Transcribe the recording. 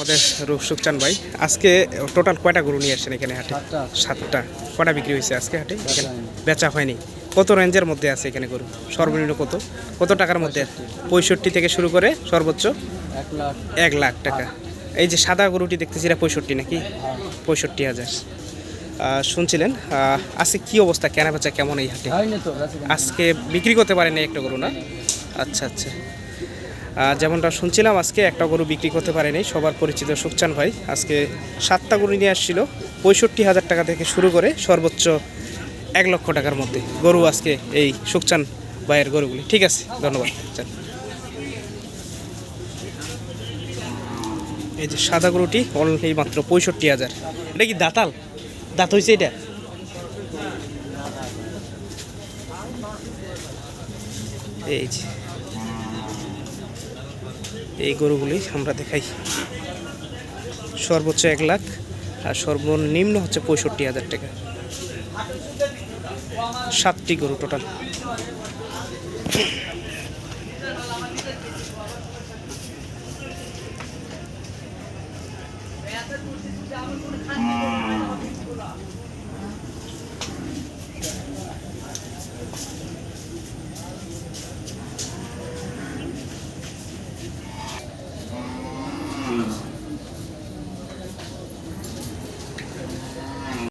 আমাদের রূপসুকচান ভাই আজকে টোটাল কয়টা গরু নিয়ে আসছেন এখানে হাটে? সাতটা। কটা বিক্রি হয়েছে আজকে হাটে? বেচা হয়নি। কত রেঞ্জের মধ্যে আছে এখানে গরু? সর্বনিম্ন কত? কত টাকার মধ্যে? পঁয়ষট্টি। থেকে শুরু করে সর্বোচ্চ এক লাখ। টাকা। এই যে সাদা গরুটি দেখতেছি এটা পঁয়ষট্টি নাকি? পঁয়ষট্টি হাজার। শুনছিলেন? আজকে কি অবস্থা? কেনা বেচা কেমন এই হাটে। আজকে বিক্রি করতে পারেনি একটা গরু না? আচ্ছা আচ্ছা। যেমনটা শুনছিলাম আজকে একটা গরু বিক্রি করতে পারেনি, সবার পরিচিত সুখচান ভাই। আজকে সাতটা গরু নিয়ে আসছিল, পঁয়ষট্টি হাজার টাকা থেকে শুরু করে সর্বোচ্চ এক লক্ষ টাকার মধ্যে গরু আজকে এই সুখচান ভাইয়ের গরুগুলি। ঠিক আছে, ধন্যবাদ এই যে সাদা গরুটি অনলি মাত্র পঁয়ষট্টি হাজার। এটা কি দাঁতাল? দাঁত হয়েছে এটা? এই যে। এই গরুগুলি আমরা দেখাই। সর্বোচ্চ এক লাখ আর সর্বনিম্ন হচ্ছে পঁয়ষট্টি হাজার টাকা। সাতটি গরু টোটাল